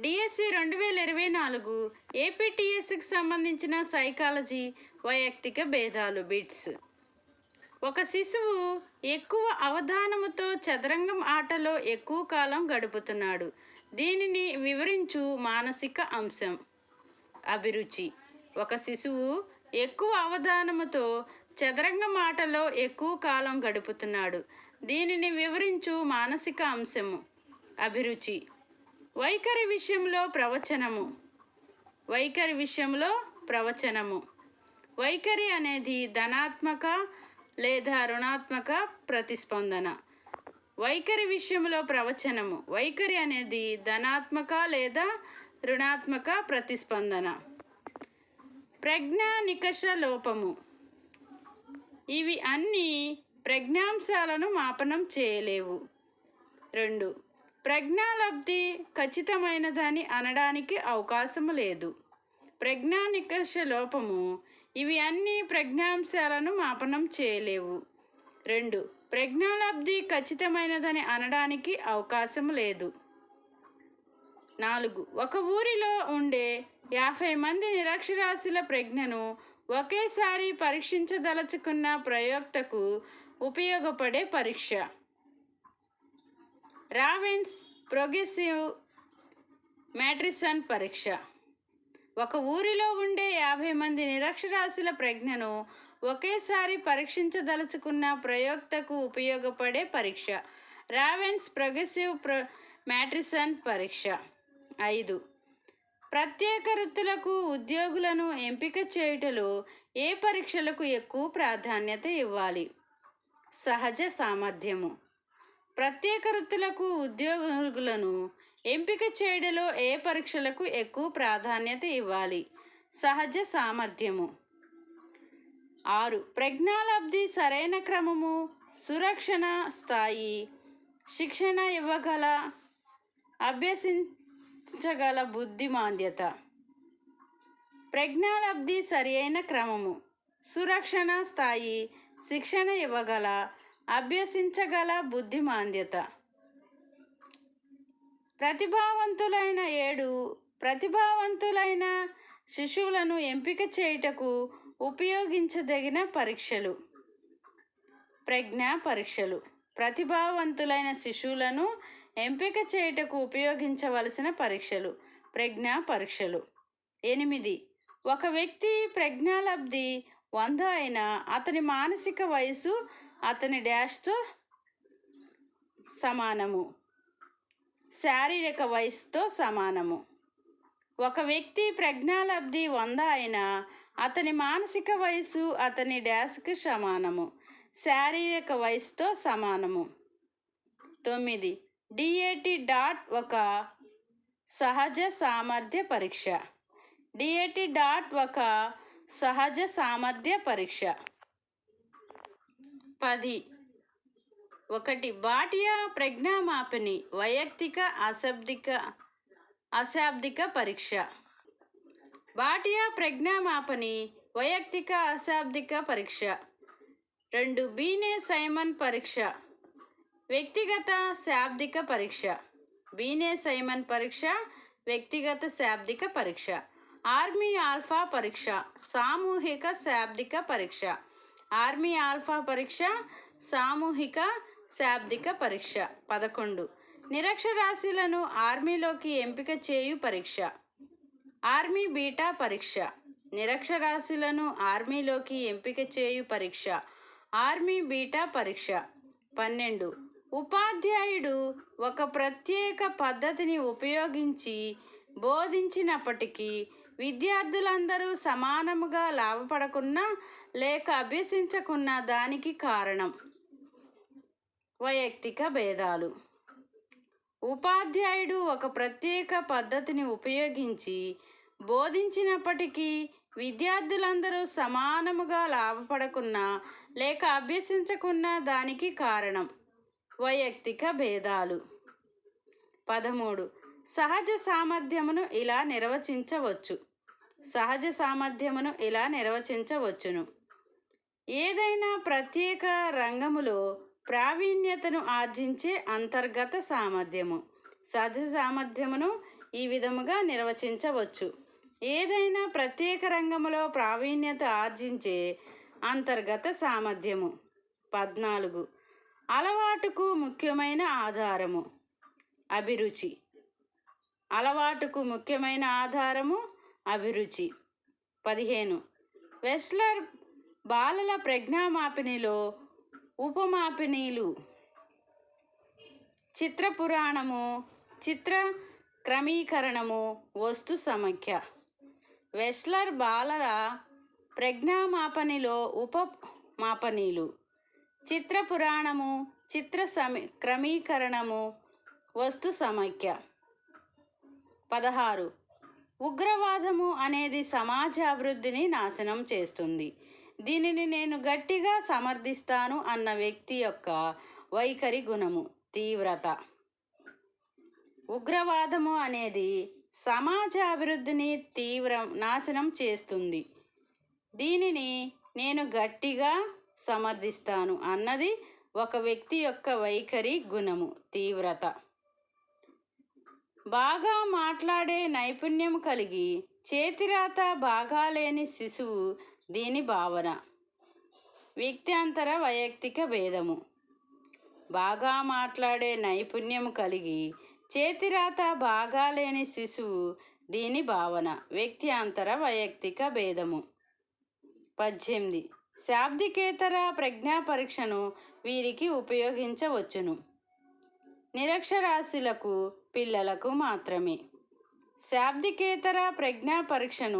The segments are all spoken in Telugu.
డిఎస్సి రెండు వేల ఇరవై నాలుగు ఏపీటీఎస్సికి సంబంధించిన సైకాలజీ వైయక్తిక భేదాలు బిట్స్. ఒక శిశువు ఎక్కువ అవధానముతో చదరంగం ఆటలో ఎక్కువ కాలం గడుపుతున్నాడు. దీనిని వివరించు మానసిక అంశం. అభిరుచి. ఒక శిశువు ఎక్కువ అవధానముతో చదరంగం ఆటలో ఎక్కువ కాలం గడుపుతున్నాడు. దీనిని వివరించు మానసిక అంశము. అభిరుచి. వైఖరి విషయంలో ప్రవచనము. వైఖరి విషయంలో ప్రవచనము. వైఖరి అనేది ధనాత్మక లేదా రుణాత్మక ప్రతిస్పందన. వైఖరి విషయంలో ప్రవచనము. వైఖరి అనేది ధనాత్మక లేదా రుణాత్మక ప్రతిస్పందన. ప్రజ్ఞానికష లోపము. ఇవి అన్నీ ప్రజ్ఞాంశాలను మాపనం చేయలేవు. రెండు ప్రజ్ఞాలబ్ధి ఖచ్చితమైనదని అనడానికి అవకాశము లేదు. ప్రజ్ఞానికష లోపము ఇవి అన్ని ప్రజ్ఞాంశాలను మాపనం చేయలేవు. రెండు ప్రజ్ఞాలబ్ధి ఖచ్చితమైనదని అనడానికి అవకాశం లేదు. నాలుగు ఒక ఊరిలో ఉండే యాభై మంది నిరక్షరాస్యుల ప్రజ్ఞను ఒకేసారి పరీక్షించదలుచుకున్న ప్రయోక్తకు ఉపయోగపడే పరీక్ష. రావెన్స్ ప్రోగ్రెసివ్ మ్యాట్రిసన్ పరీక్ష. ఒక ఊరిలో ఉండే యాభై మంది నిరక్షరాస్యుల ప్రజ్ఞను ఒకేసారి పరీక్షించదలుచుకున్న ప్రయోక్తకు ఉపయోగపడే పరీక్ష. రావెన్స్ ప్రోగ్రెసివ్ ప్రో మ్యాట్రిసన్ పరీక్ష. ఐదు. ప్రత్యేక వృత్తులకు ఉద్యోగులను ఎంపిక చేయుటలో ఏ పరీక్షలకు ఎక్కువ ప్రాధాన్యత ఇవ్వాలి? సహజ సామర్థ్యము. ప్రత్యేక వృత్తులకు ఉద్యోగులను ఎంపిక చేయడంలో ఏ పరీక్షలకు ఎక్కువ ప్రాధాన్యత ఇవ్వాలి? సహజ సామర్థ్యము. ఆరు. ప్రజ్ఞాలబ్ధి సరైన క్రమము సురక్షణ స్థాయి శిక్షణ ఇవ్వగల అభ్యసించగల బుద్ధిమాంద్యత ప్రజ్ఞాలబ్ధి సరియైన క్రమము సురక్షణ స్థాయి శిక్షణ ఇవ్వగల అభ్యసించగల బుద్ధిమాంద్యత. ప్రతిభావంతులైన ఏడు ప్రతిభావంతులైన శిశువులను ఎంపిక చేయుటకు ఉపయోగించదగిన పరీక్షలు. ప్రజ్ఞా పరీక్షలు. ప్రతిభావంతులైన శిశువులను ఎంపిక చేయుటకు ఉపయోగించవలసిన పరీక్షలు. ప్రజ్ఞా పరీక్షలు. ఎనిమిది. ఒక వ్యక్తి ప్రజ్ఞాలబ్ధి వంద అయిన అతని మానసిక వయసు అతని డాష్తో సమానము. శారీరక వయసుతో సమానము. ఒక వ్యక్తి ప్రజ్ఞాలబ్ధి వంద అయిన అతని మానసిక వయసు అతని డాష్కి సమానము. శారీరక వయసుతో సమానము. తొమ్మిది. డిఏటి డాట్ ఒక సహజ సామర్థ్య పరీక్ష. డిఏటి డాట్ ఒక సహజ సామర్థ్య పరీక్ష. పది. ఒకటి. బాటియా ప్రజ్ఞామాపిని వైయక్తిక అశాబ్దిక అశాబ్దిక పరీక్ష. బాటియా ప్రజ్ఞామాపని వైయక్తిక అశాబ్దిక పరీక్ష. రెండు. బీనే సైమన్ పరీక్ష. వ్యక్తిగత శాబ్దిక పరీక్ష. బీనే సైమన్ పరీక్ష వ్యక్తిగత శాబ్దిక పరీక్ష. ఆర్మీ ఆల్ఫా పరీక్ష సామూహిక శాబ్దిక పరీక్ష. ఆర్మీ ఆల్ఫా పరీక్ష సామూహిక శాబ్దిక పరీక్ష. పదకొండు. నిరక్షరాశీలను ఆర్మీలోకి ఎంపిక చేయు పరీక్ష. ఆర్మీ బీటా పరీక్ష. నిరక్షరాశీలను ఆర్మీలోకి ఎంపిక చేయు పరీక్ష. ఆర్మీ బీటా పరీక్ష. పన్నెండు. ఉపాధ్యాయుడు ఒక ప్రత్యేక పద్ధతిని ఉపయోగించి బోధించినప్పటికీ విద్యార్థులందరూ సమానముగా లాభపడకున్నా లేక అభ్యసించకున్న దానికి కారణం వైయక్తిక భేదాలు. ఉపాధ్యాయుడు ఒక ప్రత్యేక పద్ధతిని ఉపయోగించి బోధించినప్పటికీ విద్యార్థులందరూ సమానముగా లాభపడకున్నా లేక అభ్యసించకున్న దానికి కారణం వైయక్తిక భేదాలు. పదమూడు. సహజ సామర్థ్యమును ఇలా నిర్వచించవచ్చు. సహజ సామర్థ్యమును ఇలా నిర్వచించవచ్చును. ఏదైనా ప్రత్యేక రంగములో ప్రావీణ్యతను ఆర్జించే అంతర్గత సామర్థ్యము. సహజ సామర్థ్యమును ఈ విధముగా నిర్వచించవచ్చు. ఏదైనా ప్రత్యేక రంగములో ప్రావీణ్యత ఆర్జించే అంతర్గత సామర్థ్యము. పద్నాలుగు. అలవాటుకు ముఖ్యమైన ఆధారము. అభిరుచి. అలవాటుకు ముఖ్యమైన ఆధారము అభిరుచి. పదిహేను. వెస్లర్ బాలల ప్రజ్ఞామాపినిలో ఉపమాపినీలు చిత్రపురాణము చిత్ర క్రమీకరణము వస్తు సమఖ్య. వెస్లర్ బాలల ప్రజ్ఞామాపనిలో ఉప మాపనీలు చిత్ర చిత్ర సమీ క్రమీకరణము వస్తు సమఖ్య. పదహారు. ఉగ్రవాదము అనేది సమాజ అభివృద్ధిని నాశనం చేస్తుంది. దీనిని నేను గట్టిగా సమర్థిస్తాను అన్న వ్యక్తి యొక్క వైఖరి గుణము తీవ్రత. ఉగ్రవాదము అనేది సమాజ అభివృద్ధిని తీవ్ర నాశనం చేస్తుంది. దీనిని నేను గట్టిగా సమర్థిస్తాను అన్నది ఒక వ్యక్తి యొక్క వైఖరి గుణము తీవ్రత. బాగా మాట్లాడే నైపుణ్యం కలిగి చేతిరాత బాగా లేని శిశువు దీని భావన. వ్యక్త్యాంతర వైయక్తిక భేదము. బాగా మాట్లాడే నైపుణ్యం కలిగి చేతిరాత బాగా లేని శిశువు దీని భావన. వ్యక్త్యాంతర వైయక్తిక భేదము. పద్దెనిమిది. శాబ్దికేతర ప్రజ్ఞా పరీక్షను వీరికి ఉపయోగించవచ్చును. నిరక్షరాస్యులకు పిల్లలకు మాత్రమే. శాబ్దికేతర ప్రజ్ఞా పరీక్షను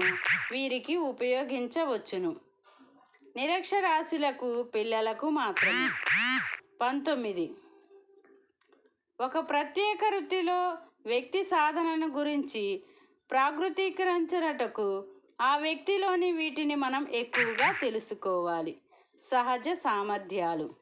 వీరికి ఉపయోగించవచ్చును. నిరక్షరాశులకు పిల్లలకు మాత్రమే. పంతొమ్మిది. ఒక ప్రత్యేక వృత్తిలో వ్యక్తి సాధనను గురించి ప్రాకృతీకరించినటకు ఆ వ్యక్తిలోని వీటిని మనం ఎక్కువగా తెలుసుకోవాలి. సహజ సామర్థ్యాలు.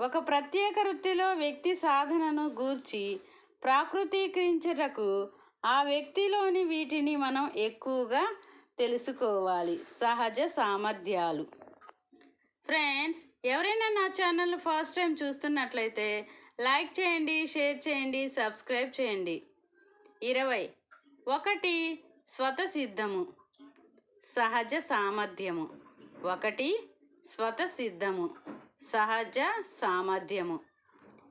ఒక ప్రత్యేక వృత్తిలో వ్యక్తి సాధనను గూర్చి ప్రాకృతీకరించుటకు ఆ వ్యక్తిలోని వీటిని మనం ఎక్కువగా తెలుసుకోవాలి. సహజ సామర్థ్యాలు. ఫ్రెండ్స్ ఎవరైనా నా ఛానల్ ఫస్ట్ టైం చూస్తున్నట్లయితే లైక్ చేయండి షేర్ చేయండి సబ్స్క్రైబ్ చేయండి. ఇరవై. ఒకటి స్వతసిద్ధము సహజ సామర్థ్యము. ఒకటి స్వతసిద్ధము సహజ సామర్థ్యము.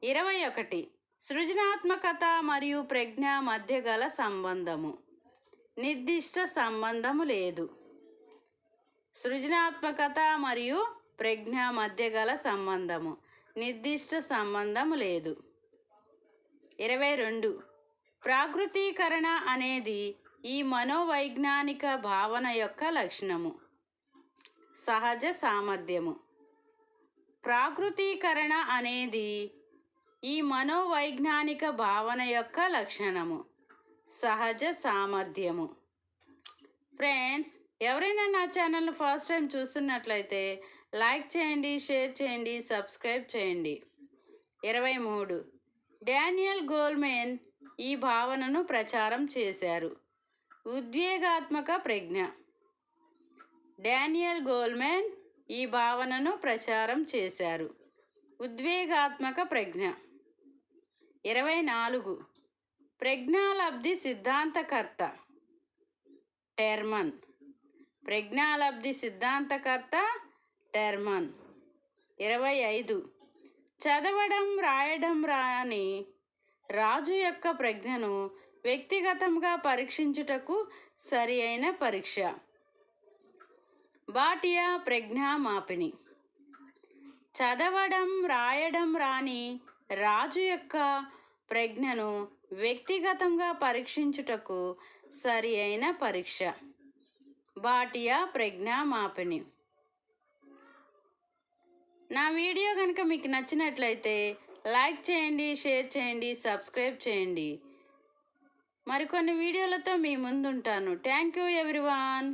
ఇరవై ఒకటి. సృజనాత్మకత మరియు ప్రజ్ఞ మధ్య గల సంబంధము. నిర్దిష్ట సంబంధము లేదు. సృజనాత్మకత మరియు ప్రజ్ఞ మధ్య గల సంబంధము. నిర్దిష్ట సంబంధము లేదు. ఇరవై రెండు. ప్రాకృతీకరణ అనేది ఈ మనోవైజ్ఞానిక భావన యొక్క లక్షణము. సహజ సామర్థ్యము. ప్రాకృతీకరణ అనేది ఈ మనోవైజ్ఞానిక భావన యొక్క లక్షణము. సహజ సామర్థ్యము. ఫ్రెండ్స్ ఎవరైనా నా ఛానల్ ఫస్ట్ టైం చూస్తున్నట్లయితే లైక్ చేయండి షేర్ చేయండి సబ్స్క్రైబ్ చేయండి. ఇరవై మూడు. డానియల్ గోల్మెన్ ఈ భావనను ప్రచారం చేశారు. ఉద్వేగాత్మక ప్రజ్ఞ. డానియల్ గోల్మెన్ ఈ భావనను ప్రచారం చేశారు. ఉద్వేగాత్మక ప్రజ్ఞ. ఇరవై నాలుగు. ప్రజ్ఞాలబ్ధి సిద్ధాంతకర్త టెర్మన్. ప్రజ్ఞాలబ్ధి సిద్ధాంతకర్త టెర్మన్. ఇరవై ఐదు. చదవడం రాయడం రాని రాజు యొక్క ప్రజ్ఞను వ్యక్తిగతంగా పరీక్షించుటకు సరి అయిన పరీక్ష. బాటియా ప్రజ్ఞా మాపిని చదవడం రాయడం రాని రాజు యొక్క ప్రజ్ఞను వ్యక్తిగతంగా పరీక్షించుటకు సరి అయిన పరీక్ష. బాటియా ప్రజ్ఞామాపిని నా వీడియో కనుక మీకు నచ్చినట్లయితే లైక్ చేయండి షేర్ చేయండి సబ్స్క్రైబ్ చేయండి. మరికొన్ని వీడియోలతో మీ ముందుంటాను. Thank you everyone.